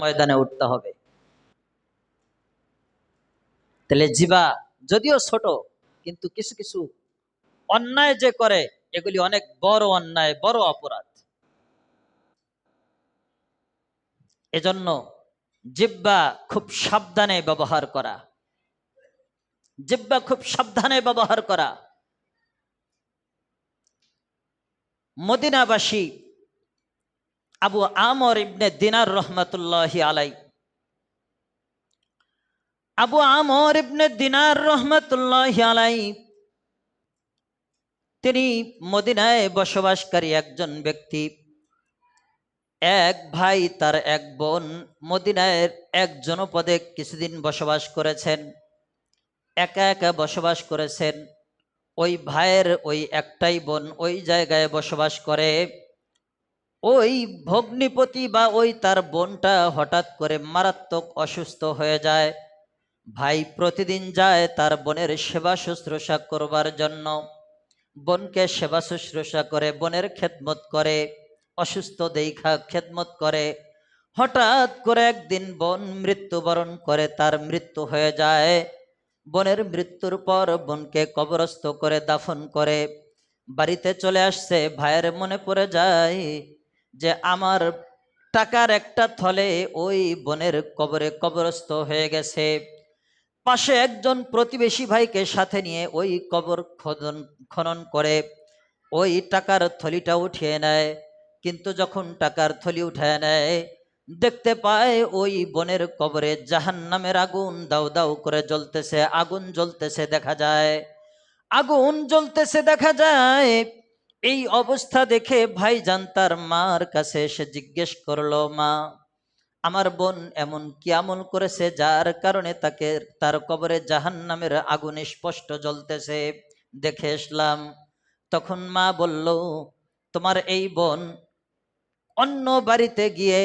ময়দানে উঠতে হবে। তাহলে জিবা যদিও ছোট, কিন্তু কিছু কিছু অন্যায় যে করে, এগুলি অনেক বড় অন্যায়, বড় অপরাধ। এজন্য জিব্বা খুব সাবধানে ব্যবহার করা। জিব্বা খুব সাবধানে ব্যবহার করা। মদিনাবাসী আবু আমর ইবনে দিনার রহমতুল্লাহ আলাই আবু আমর ইবনে দিনার রহমতুল্লাহ আলাই তিনি মদিনায় বসবাসকারী একজন ব্যক্তি। এক ভাই তার এক বোন মদিনায় এক জনপদে কিছুদিন বসবাস করেছেন। একা একা বসবাস করেছেন। ওই ভাইয়ের ওই একটাই বোন ওই জায়গায় বসবাস করে। ওই ভগ্নিপতি বা ওই তার বোনটা হঠাৎ করে মারাত্মক অসুস্থ হয়ে যায়। ভাই প্রতিদিন যায় তার বোনের সেবা শুশ্রূষা করবার জন্য। বোনকে সেবা শুশ্রূষা করে, বোনের খেদমত করে, অসুস্থ দেখা খেদমত করে। হঠাৎ করে একদিন বোন মৃত্যুবরণ করে, তার মৃত্যু হয়ে যায়। বোনের মৃত্যুর পর বোনকে কবরস্থ করে দাফন করে। বাড়িতে চলে আসছে, ভাইয়ের মনে পড়ে যায় যে আমার টাকার একটা থলে ওই বোনের কবরে কবরস্থ হয়ে গেছে। পাশে একজন প্রতিবেশী ভাইকে সাথে নিয়ে ওই কবর খনন খনন করে, ওই টাকার থলিটা উঠিয়ে নেয়। কিন্তু যখন টাকার থলি উঠায় নেয়, দেখতে পায় ওই বনের কবরে জাহান নামের আগুন দাউ দাউ করে জ্বলতেছে, আগুন জ্বলতেছে দেখা যায়। আগুন জ্বলতেছে দেখা যায় এই অবস্থা দেখে ভাইজান তার মার কাছে এসে জিজ্ঞেস করল, মা, আমার বোন এমন কি আমল করেছে যার কারণে তাকে তার কবরে জাহান নামের আগুন স্পষ্ট জ্বলতেছে? দেখে এসলাম তখন মা বলল, তোমার এই বোন অন্য বাড়িতে গিয়ে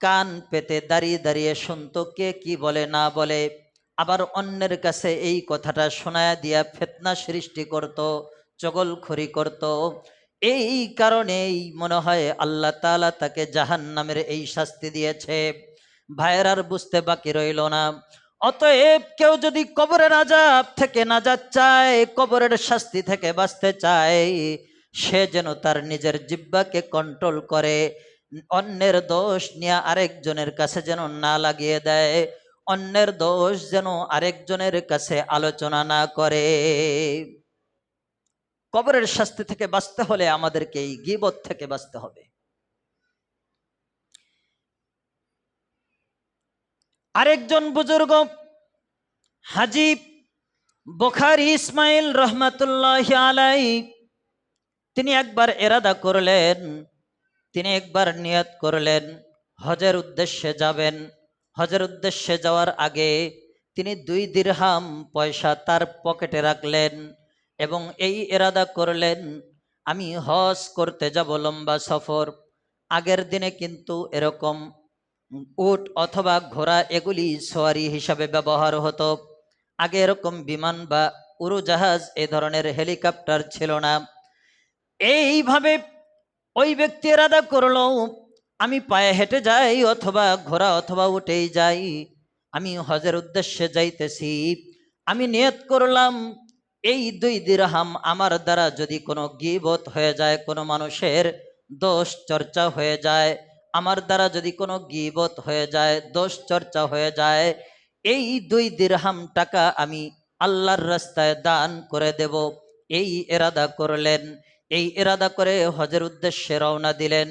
কান পেতে দাঁড়িয়ে দাঁড়িয়ে শুনতো, কে কি বলে না বলে। আবার অন্যের কাছে এই কথাটা শোনায় দিয়া ফেতনা সৃষ্টি করত। চগলখড়ি করত। এই কারণেই মনে হয় আল্লাহ তাআলা তাকে জাহান নামের এই শাস্তি দিয়েছে। ভাইয়ের আর বুঝতে বাকি রইল না। অতএব কেউ যদি কবরের আজাব থেকে নাজাত চায়, কবরের শাস্তি থেকে বাঁচতে চায়, সে যেন তার নিজের জিব্বাকে কন্ট্রোল করে। অন্যের দোষ নিয়ে আরেকজনের কাছে যেন না লাগিয়ে দেয়। অন্যের দোষ যেন আরেকজনের কাছে আলোচনা না করে। কবরের শাস্তি থেকে বাঁচতে হলে আমাদেরকে এই গিবত থেকে বাঁচতে হবে। আরেকজন বুজুর্গ হাজিব বখারি ইসমাইল রহমাতুল্লাহ আলাই তিনি একবার এরাদা করলেন, তিনি একবার নিয়ত করলেন, হজের উদ্দেশ্যে যাবেন। হজের উদ্দেশ্যে যাওয়ার আগে তিনি দুই দিরহাম পয়সা তার পকেটে রাখলেন। এবং এই এরাদা করলেন, আমি হজ করতে যাব লম্বা সফর। আগের দিনে কিন্তু এরকম উট অথবা ঘোড়া এগুলি সোয়ারি হিসাবে ব্যবহার হতো। আগে এরকম বিমান বা উড়োজাহাজ এ ধরনের হেলিকপ্টার ছিল না। এইভাবে ওই ব্যক্তি এরাদা করল, আমি পায়ে হেঁটে যাই অথবা ঘোড়া অথবা উঠেই যাই। আমি হজের উদ্দেশ্যে যাইতেছি। আমি নিয়ত করলাম এই দুই দিরহাম আমার দ্বারা যদি কোনো গিবত হয়ে যায়, কোনো মানুষের দোষ চর্চা হয়ে যায়, আমার দ্বারা যদি কোনো গিবত হয়ে যায়, দোষ চর্চা হয়ে যায়, এই দুই দিরহাম টাকা আমি আল্লাহর রাস্তায় দান করে দেব। এই এরাদা করলেন, এই এরাদা করে হজের উদ্দেশ্যে রওনা দিলেন।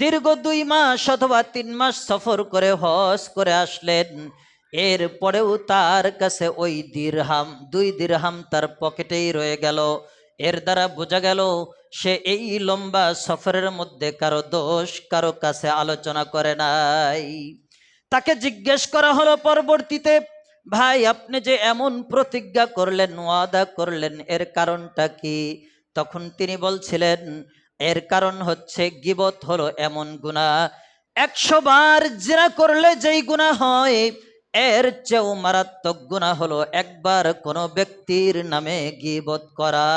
দীর্ঘ দুই মাস অথবা তিন মাস সফর করে হজ করে আসলেন। এরপরেও তার কাছে ওই দিরহাম, দুই দিরহাম তার পকেটেই রয়ে গেল। এর দ্বারা বোঝা গেল, সে এই লম্বা সফরের মধ্যে কারও দোষ, কারও কাছে আলোচনা করে নাই। তাকে জিজ্ঞেস করা হলো পরবর্তীতে, ভাই, আপনি যে এমন প্রতিজ্ঞা করলেন, ওয়াদা করলেন, এর কারণটা কি? তখন তিনি বলছিলেন, এর কারণ হচ্ছে গিবত হলো এমন গুণা একশো বার জেরা করলে যেই গুণা হয় এর চেয়েও মারাত্মক গুণা হলো একবার কোনো ব্যক্তির নামে গিবত করা।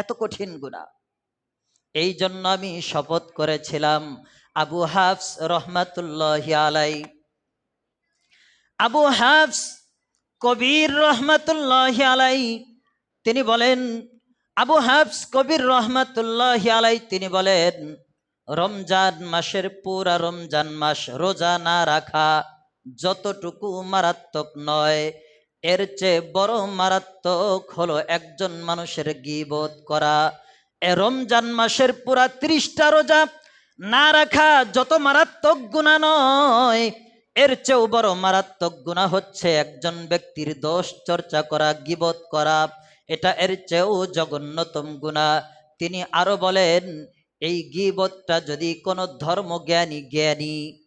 এত কঠিন গুণা এই জন্য আমি শপথ করেছিলাম আবু হাফস রহমাতুল্লাহ আলাই আবু হাফস কবির রহমাতুল্লাহ আলাই তিনি বলেন, আবু হাফস কবির রহমাতুল্লাহ আলাই তিনি বলেন, রমজান মাসের পুরা রমজান মাস রোজা না রাখা যতটুকু মারাত্মক নয়, এর চেয়ে বড় মারাত্মক হলো একজন মানুষের গিবোধ করা। রমজান মাসের পুরা ত্রিশটা রোজা না রাখা যত মারাত্মক গুণা নয়, এর চেয়েও বড় মারাত্মক গুণা হচ্ছে একজন ব্যক্তির দোষ চর্চা করা, গিবত করা। এটা এর চেয়েও জঘন্যতম গুণা। তিনি আরও বলেন, এই গিবতটা যদি কোনো ধর্মজ্ঞানী জ্ঞানী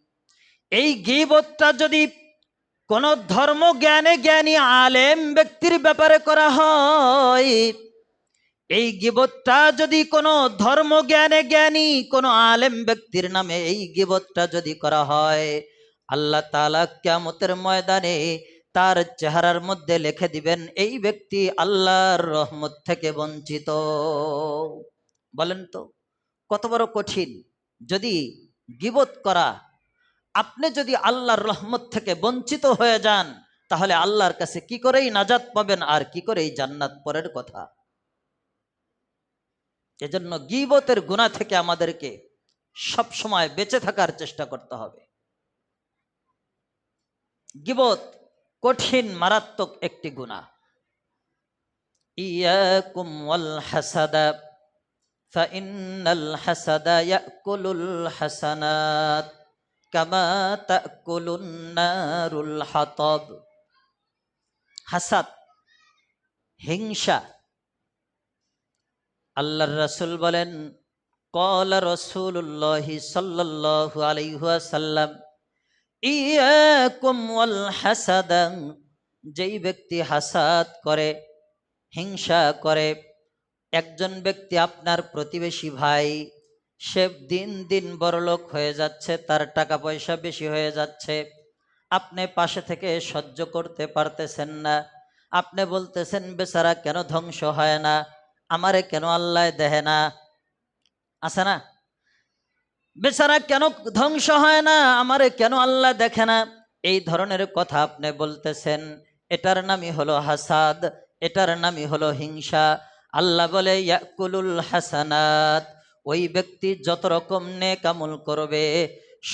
এই গিবতটা যদি কোন ধর্ম জ্ঞানে জ্ঞানী আলেম ব্যক্তির ব্যাপারে করা হয়, এই গিবতটা যদি কোনো ধর্ম জ্ঞানে জ্ঞানী কোনো আলেম ব্যক্তির নামে এই গিবতটা যদি করা হয়, আল্লাহ তাআলা কিয়ামতের ময়দানে তার চেহারার মধ্যে লিখে দিবেন, এই ব্যক্তি আল্লাহর রহমত থেকে বঞ্চিত। বলেন তো, কত বড় কঠিন। যদি গিবত করা আপনি যদি আল্লাহর রহমত থেকে বঞ্চিত হয়ে যান তাহলে আল্লাহর কাছে কি করেই নাজাত পাবেন আর কি করেই জান্নাত পরের কথা এজন্য গিবতের গুণা থেকে আমাদেরকে সব সময় বেঁচে থাকার চেষ্টা করতে হবে গিবত কঠিন মারাত্মক একটি গুণা ইয়াকুম ওয়াল হাসাদা فإن الحسد يأكل الحسنات কামা তাকুলুন্নারুল হাতব। হাসাদ, হিংসা। আল্লাহর রসুল বলেন কল রসুল্লাহি সাল্লাহ আলাইহাসাল্লাম ইয়াকুম ওয়াল হাসাদান যেই ব্যক্তি হাসাদ করে, হিংসা করে, একজন ব্যক্তি আপনার প্রতিবেশী ভাই সে দিন দিন বড়লোক হয়ে যাচ্ছে, তার টাকা পয়সা বেশি হয়ে যাচ্ছে। আপনি পাশে থেকে সহ্য করতে পারতেছেন না। আপনি বলতেছেন, বেচারা কেন ধ্বংস হয় না? আমারে কেন আল্লাহ দেহে না? আছে না? বেচারা কেন ধ্বংস হয় না? আমারে কেন আল্লাহ দেখে না? এই ধরনের কথা আপনি বলতেছেন। এটার নামই হলো হাসাদ, এটার নামই হলো হিংসা। আল্লাহ বলে, ইয়াকুলুল হাসানাত। ওই ব্যক্তি যত রকম নেক আমল করবে,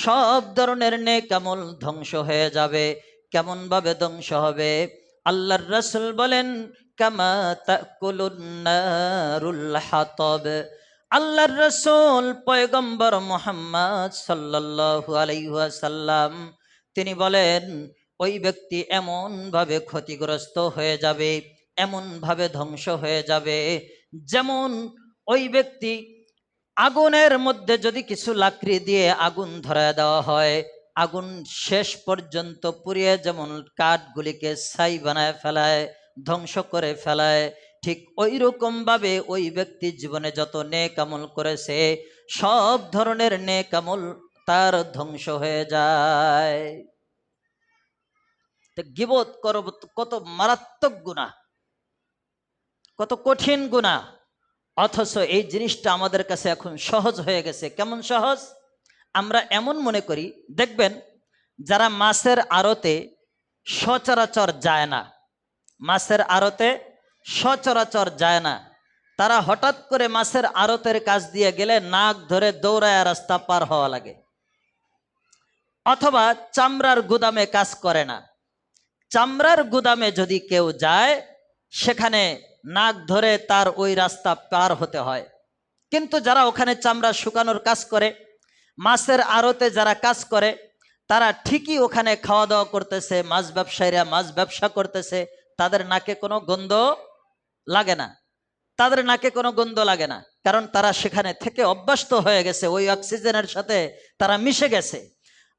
সব ধরনের নেক আমল ধ্বংস হয়ে যাবে। কেমন ভাবে ধ্বংস হবে? আল্লাহর রাসূল বলেন, কামা তাকুলুন নারুল হাতাব। আল্লাহর রসুল পয়গম্বর মোহাম্মদ সাল্লাল্লাহু আলাইহি ওয়াসাল্লাম, তিনি বলেন, ওই ব্যক্তি এমন ভাবে ক্ষতিগ্রস্ত হয়ে যাবে এমন ভাবে ধ্বংস হয়ে যাবে, যেমন ওই ব্যক্তি আগুনের মধ্যে যদি কিছু লাকড়ি দিয়ে আগুন ধরা দেওয়া হয়, আগুন শেষ পর্যন্ত পুড়িয়ে যেমন কাঠগুলিকে ছাই বানায় ফেলায়, ধ্বংস করে ফেলায়, ঠিক ওই রকম ভাবে ওই ব্যক্তি জীবনে যত নেক আমল করেছে, সব ধরনের নেক আমল তার ধ্বংস হয়ে যায়। গিবত করব কত মারাত্মক গুণা কত কঠিন গুণা অথচ এই জিনিসটা আমাদের কাছে এখন সহজ হয়ে গেছে। কেমন সহজ? আমরা এমন মনে করি, দেখবেন যারা মাছের আড়তে সচরাচর যায় না, মাছের আড়তে সচরাচর যায় না, তারা হঠাৎ করে মাছের আড়তের কাজ দিয়ে গেলে নাক ধরে দৌড়ায় রাস্তা পার হওয়া লাগে। অথবা চামড়ার গুদামে কাজ করে না। চামড়ার গুদামে যদি কেউ যায়, সেখানে নাক ধরে তার ওই রাস্তা পার হতে হয়। কিন্তু যারা ওখানে চামড়া শুকানোর কাজ করে, মাছের আড়তে যারা কাজ করে, তারা ঠিকই ওখানে খাওয়া দাওয়া করতেছে, মাছ ব্যবসায়ীরা মাছ ব্যবসা করতেছে, তাদের নাকে কোনো গন্ধ লাগে না। তাদের নাকে কোনো গন্ধ লাগে না, কারণ তারা সেখানে থেকে অভ্যস্ত হয়ে গেছে, ওই অক্সিজেনের সাথে তারা মিশে গেছে।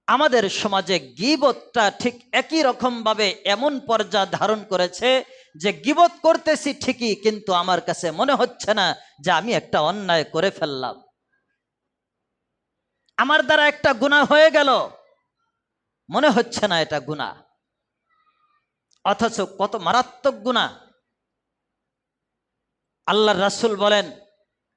আমাদের সমাজে গিবতটা ঠিক একই রকম ভাবে এমন পর্যায় ধারণ করেছে যে গিবত করতেছি ঠিকই, কিন্তু আমার কাছে মনে হচ্ছে না যে আমি একটা অন্যায় করে ফেললাম। আমার দ্বারা একটা গুণা হয়ে গেল, মনে হচ্ছে না এটা গুণা অথচ কত মারাত্মক গুণা আল্লাহ রাসুল বলেন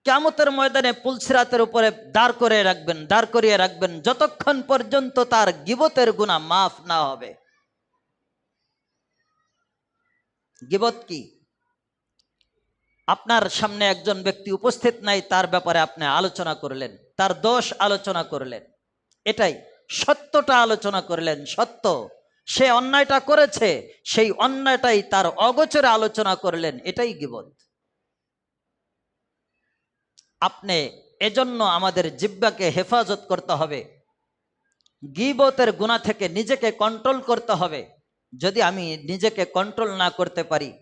কেমতের ময়দানে পুলসিরাতের উপরে দাঁড় করে রাখবেন, দাঁড় করিয়ে রাখবেন, যতক্ষণ পর্যন্ত তার গিবতের গুণা মাফ না হবে। গিবত কি? আপনার সামনে একজন ব্যক্তি উপস্থিত নাই, তার ব্যাপারে আপনি আলোচনা করলেন, তার দোষ আলোচনা করলেন। এটাই সত্যটা আলোচনা করলেন, সত্য। সে অন্যায়টা করেছে, সেই অন্যায়টাই তার অগোচরে আলোচনা করলেন, এটাই গিবত। আপনি এজন্য আমাদের জিব্বাকে হেফাজত করতে হবে। গিবতের গুণা থেকে নিজেকে কন্ট্রোল করতে হবে। যদি আমি নিজেকে কন্ট্রোল না করতে পারি,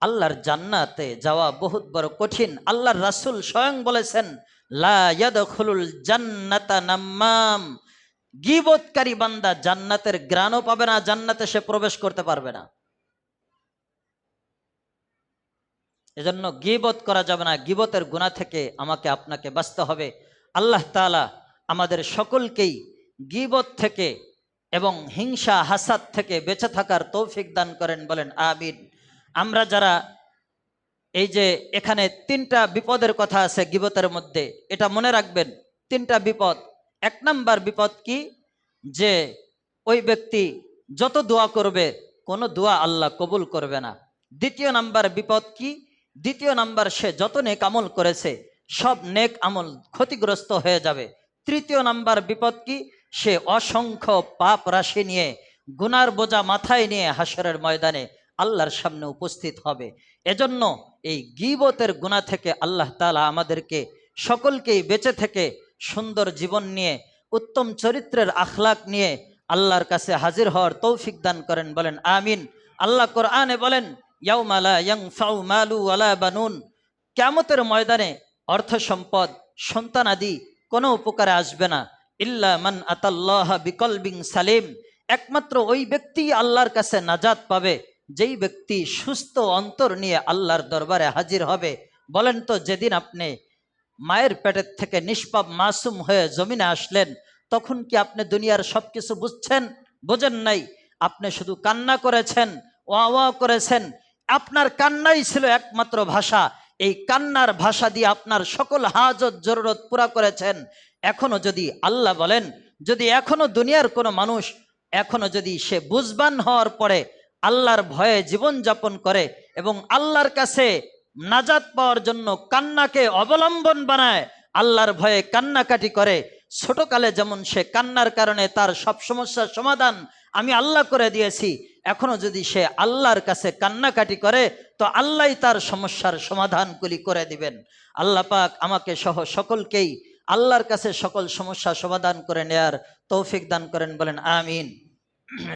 আল্লাহর জান্নাতে যাওয়া বহুত বড় কঠিন। আল্লাহর রাসূল স্বয়ং বলেছেন, লা ইয়াদখুলুল জান্নাতা নাম্মাম। গিবতকারী বান্দা জান্নাতের গ্রাণও পাবে না, জান্নাতে সে প্রবেশ করতে পারবে না। এজন্য গিবত করা যাবে না, গিবতের গুণা থেকে আমাকে আপনাকে বাঁচতে হবে। আল্লাহ তাআলা আমাদের সকলকেই গিবত থেকে এবং হিংসা, হাসাদ থেকে বেঁচে থাকার তৌফিক দান করেন, বলেন, আমিন। আমরা যারা এই যে এখানে তিনটা বিপদের কথা আছে গিবতের মধ্যে, এটা মনে রাখবেন, তিনটা বিপদ। এক নাম্বার বিপদ কি? যে ওই ব্যক্তি যত দোয়া করবে, কোনো দোয়া আল্লাহ কবুল করবে না। দ্বিতীয় নাম্বার বিপদ কি? দ্বিতীয় নাম্বার সে যত নেক আমল করেছে, সব নেক আমল ক্ষতিগ্রস্ত হয়ে যাবে। তৃতীয় নাম্বার বিপদ কি? সে অসংখ্য পাপ রাশি নিয়ে, গুনার বোঝা মাথায় নিয়ে হাসরের ময়দানে আল্লাহর সামনে উপস্থিত হবে। এজন্য এই গিবতের গুণা থেকে আল্লাহ তালা আমাদেরকে সকলকেই বেঁচে থেকে সুন্দর জীবন নিয়ে, উত্তম চরিত্রের আখলাক নিয়ে আল্লাহর কাছে হাজির হওয়ার তৌফিক দান করেন, বলেন আমিন। আল্লাহ কোরআনে বলেন ইয়াউমালা বানুন। কেমতের ময়দানে অর্থ সম্পদ সন্তান আদি কোনো উপকারে আসবে না। ইল্লা মান আতাল্লাহ বিকলবিং সালিম। একমাত্র ওই ব্যক্তি আল্লাহর কাছে নাজাত পাবে, যেই ব্যক্তি সুস্থ অন্তর নিয়ে আল্লাহর দরবারে হাজির হবে। বলেন তো, যেদিন আপনি মায়ের পেটের থেকে নিষ্পাপ মাসুম হয়ে জমিনে আসলেন, তখন কি আপনি দুনিয়ার সব কিছু বুঝছেন? বোঝেন নাই। আপনি শুধু কান্না করেছেন ওয়া ওয়া করেছেন। আপনার কান্নাই ছিল একমাত্র ভাষা। এই কান্নার ভাষা দিয়ে আপনার সকল হাজত, জরুরত পুরা করেছেন। এখনও যদি আল্লাহ বলেন, যদি এখনও দুনিয়ার কোনো মানুষ এখনও যদি সে বুঝবান হওয়ার পরে আল্লাহর ভয়ে জীবন যাপন করে এবং আল্লাহর কাছে নাজাত পাওয়ার জন্য কান্নাকে অবলম্বন বানায়, আল্লাহর ভয়ে কান্নাকাটি করে, ছোটকালে যেমন সে কান্নার কারণে তার সব সমস্যার সমাধান আমি আল্লাহ করে দিয়েছি। এখনও যদি সে আল্লাহর কাছে কান্নাকাটি করে, তো আল্লাহ তার সমস্যার সমাধানগুলি করে দিবেন। আল্লাহ পাক আমাকে সহ সকলকেই আল্লাহর কাছে সকল সমস্যা সমাধান করে নেয়ার তৌফিক দান করেন বলেন, আমিন।